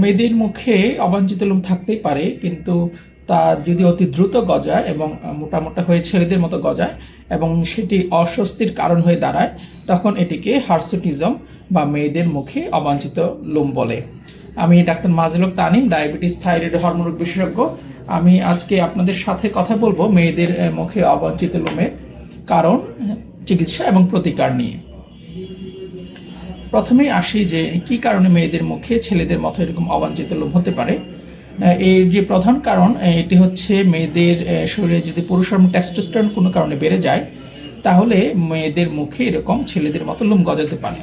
মেয়েদের মুখে অবাঞ্ছিত লোম থাকতেই পারে, কিন্তু তা যদি অতি দ্রুত গজায় এবং মোটা মোটা হয়ে ছেলেদের মতো গজায় এবং সেটি অস্বস্তির কারণ হয়ে দাঁড়ায়, তখন এটিকে হার্সুটিজম বা মেয়েদের মুখে অবাঞ্ছিত লোম বলে। আমি ডাক্তার মাজলক তানিম, ডায়াবেটিস, থাইরয়েড হরমোন বিশেষজ্ঞ। আমি আজকে আপনাদের সাথে কথা বলব মেয়েদের মুখে অবাঞ্ছিত লোমের কারণ, চিকিৎসা এবং প্রতিকার নিয়ে। প্রথমেই আসি যে কি কারণে মেয়েদের মুখে ছেলেদের মতো এরকম অবাঞ্ছিত লোভ হতে পারে? এর যে প্রধান কারণ এটি হচ্ছে মেয়েদের শরীরে যদি পুরুষ হরমোন টেস্টোস্টেরন কোনো কারণে বেড়ে যায়, তাহলে মেয়েদের মুখে এরকম ছেলেদের মতো লোম গজাতে পারে।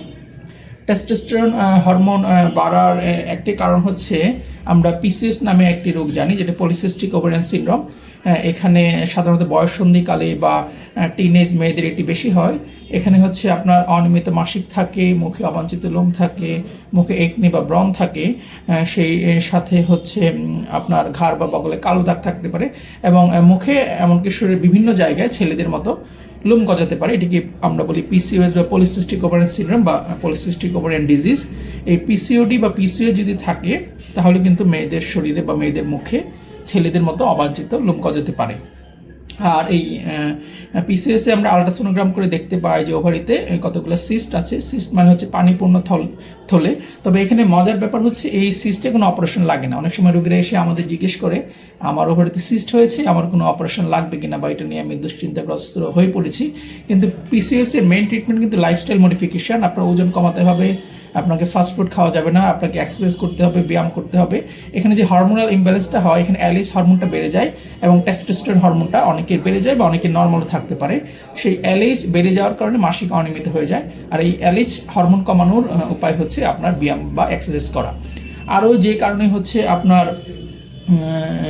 টেস্টোস্টেরন হরমোন বাড়ার একটি কারণ হচ্ছে আমরা পিসিএস নামে একটি রোগ জানি, যেটা পলিসিস্টিক ওভারিয়ান সিনড্রোম এখানে সাধারণত বয়ঃসন্ধিকালে বা টিনেজ মেয়েদের এটি বেশি হয়। এখানে হচ্ছে আপনার অনিয়মিত মাসিক থাকে, মুখে অবাঞ্ছিত লোম থাকে, মুখে একনি বা ব্রণ থাকে সেই সাথে হচ্ছে আপনার ঘাড় বা বগলে কালো দাগ থাকতে পারে এবং মুখে এমনকি শরীরের বিভিন্ন জায়গায় ছেলেদের মতো লোম গজাতে পারে। এটিকে আমরা বলি পিসিওএস বা পলিসিস্টিক ওভারিয়ান সিনড্রোম বা পলিসিস্টিক ওভারিয়ান ডিজিজ এই পিসিওডি বা পিসিও যদি থাকে তাহলে কিন্তু মেয়েদের শরীরে বা মেয়েদের মুখে ছেলেদের মতো অবাঞ্ছিত লোম গজাতে পারে। আর এই পিসিএস আমরা আলট্রাসোনোগ্রাম করে দেখতে পাই যে ওভারিতে কতগুলো সিস্ট আছে। সিস্ট মানে হচ্ছে পানিপূর্ণ থল, থলে। তবে এখানে মজার ব্যাপার হচ্ছে এই সিস্টে কোনো অপারেশন লাগে না। অনেক সময় রোগীরা এসে আমাদের জিজ্ঞেস করে, আমার ওভারিতে সিস্ট হয়েছে? আমার কোনো অপারেশন লাগবে কিনা? বা এটা নিয়ে আমি দুশ্চিন্তাগ্রস্ত হয়ে পড়েছি। কিন্তু পিসিএস এর মেইন ট্রিটমেন্ট কিন্তু লাইফস্টাইল মডিফিকেশন আপনার ওজন কমাতে হবে আপনাকে ফাস্ট ফুড খাওয়া যাবে না, আপনাকে এক্সারসাইজ করতে হবে, ব্যায়াম করতে হবে। এখানে যে হরমোনাল ইমব্যালেন্সটা হয়, এখানে অ্যালিস হরমোনটা বেড়ে যায় এবং টেস্টোস্টেরন হরমোনটা অনেকের বেড়ে যায় বা অনেকের নর্মাল থাকতে পারে। সেই অ্যালিস বেড়ে যাওয়ার কারণে মাসিক অনিয়মিত হয়ে যায়। আর এই অ্যালিস হরমোন কমানোর উপায় হচ্ছে আপনার ব্যায়াম বা এক্সারসাইজ করা। আরও যে কারণে হচ্ছে আপনার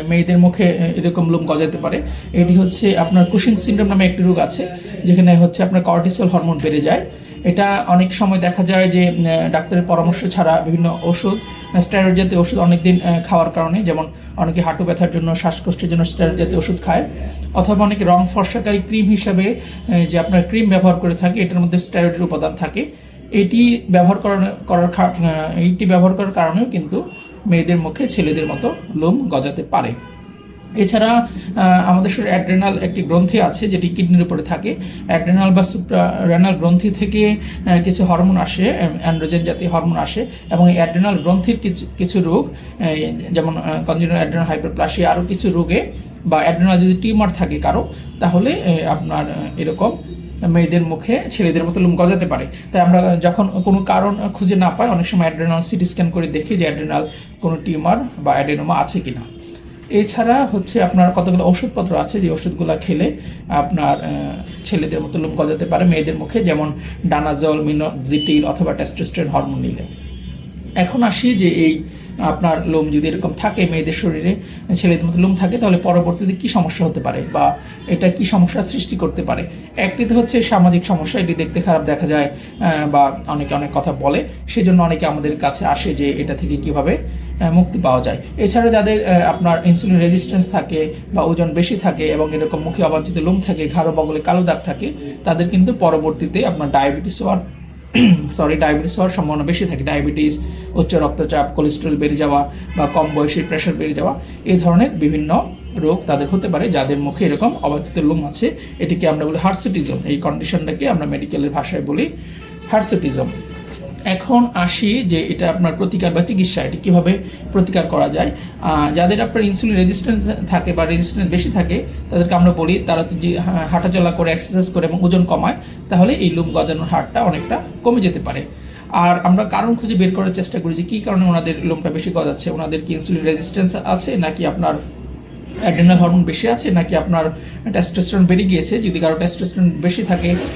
মেয়েদের মুখে এরকম লোম গজাতে পারে, এটি হচ্ছে আপনার কুশিং সিন্ড্রোম নামে একটি রোগ আছে, যেখানে হচ্ছে আপনার কর্টিসল হরমোন বেড়ে যায়। এটা অনেক সময় দেখা যায় যে ডাক্তারের পরামর্শ ছাড়া বিভিন্ন ওষুধ স্টেরয়েড জাতীয় ওষুধ অনেকদিন আহ, খাওয়ার কারণে যেমন অনেকে হাঁটু ব্যথার জন্য শ্বাসকষ্টের জন্য স্টেরয়েড জাতীয় ওষুধ খায় অথবা অনেকে রং ফর্সাকারী ক্রিম হিসাবে যে আপনার ক্রিম ব্যবহার করে থাকে এটার মধ্যে স্টেরয়েডের উপাদান থাকে। এটি ব্যবহার করার করার এইটি ব্যবহার করার কারণেও কিন্তু মেয়েদের মুখে ছেলেদের মতো লোম গজাতে পারে। এছাড়া আমাদের শরীরে অ্যাড্রেনাল একটি গ্রন্থি আছে যেটি কিডনির উপরে থাকে। অ্যাড্রেনাল বা রেনাল গ্রন্থি থেকে কিছু হরমোন আসে অ্যান্ড্রোজেন জাতীয় হরমোন আসে এবং এই অ্যাড্রেনাল গ্রন্থির কিছু কিছু রোগ যেমন কনজিনাল অ্যাড্রেনাল হাইপারপ্লাসিয়া, আরও কিছু রোগে বা অ্যাড্রেনাল যদি টিউমার থাকে কারও, তাহলে আপনার এরকম মেয়েদের মুখে ছেলেদের মতো লোম গজাতে পারে। তাই আমরা যখন কোনো কারণ খুঁজে না পাই, অনেক সময় অ্যাড্রেনাল সিটি স্ক্যান করে দেখি যে অ্যাড্রেনাল কোনো টিউমার বা অ্যাডেনোমা আছে কিনা। এছাড়া হচ্ছে আপনার কতগুলো ওষুধপত্র আছে? যে ওষুধগুলো খেলে আপনার ছেলেদের মতো লোম গজাতে পারে, মেয়েদের মুখে, যেমন ডানাজল, মিনোজিটিল অথবা টেস্টোস্টেরন হরমোন নিলে। এখন আসি যে এই আপনার লোম যদি এরকম থাকে মেয়েদের শরীরে, ছেলেদের মতো লোম থাকে, তাহলে পরবর্তীতে কি সমস্যা হতে পারে? বা এটা কি সমস্যার সৃষ্টি করতে পারে? একটিতে হচ্ছে সামাজিক সমস্যা, এটি দেখতে খারাপ দেখা যায় বা অনেকে অনেক কথা বলে। সেজন্য অনেকে আমাদের কাছে আসে যে এটা থেকে কীভাবে মুক্তি পাওয়া যায়। এছাড়া যাদের আপনার ইনসুলিন রেজিস্ট্যান্স থাকে বা ওজন বেশি থাকে এবং এরকম মুখে অবাঞ্ছিত লোম থাকে, ঘাড়ো বগলে কালো দাগ থাকে, তাদের কিন্তু পরবর্তীতে আপনার ডায়াবেটিস হওয়ার সরি ডায়াবেটিস হওয়ার সম্ভাবনা বেশি থাকে। ডায়াবেটিস উচ্চ রক্তচাপ কোলেস্ট্রল বেড়ে যাওয়া বা কম বয়সী প্রেশার বেড়ে যাওয়া, এই ধরনের বিভিন্ন রোগ তাদের হতে পারে যাদের মুখে এরকম অবাধিত লোম আছে। এটিকে আমরা বলি হার্সিটিজম। এই কন্ডিশনটাকে আমরা মেডিকেলের ভাষায় বলি হার্সিটিজম। এখন আসি যে এটা আপনার প্রতিকার বা চিকিৎসা, এটি কীভাবে প্রতিকার করা যায়। যাদের আপনার ইনসুলিন রেজিস্ট্যান্স থাকে বা রেজিস্ট্যান্স বেশি থাকে, তাদেরকে আমরা বলি, তারা যদি হাঁটাচলা করে এক্সারসাইজ করে এবং ওজন কমায়, তাহলে এই লোম গজানোর হারটা অনেকটা কমে যেতে পারে। আর আমরা কারণ খুঁজে বের করার চেষ্টা করি যে কী কারণে ওনাদের লোমটা বেশি গজাচ্ছে, ওনাদের কি ইনসুলিন রেজিস্ট্যান্স আছে, নাকি আপনার অ্যাড্রেনাল হরমোন বেশি আছে, নাকি আপনার টেস্টোস্টেরন বেড়ে গিয়েছে, যদি কারও টেস্টোস্টেরন বেশি থাকে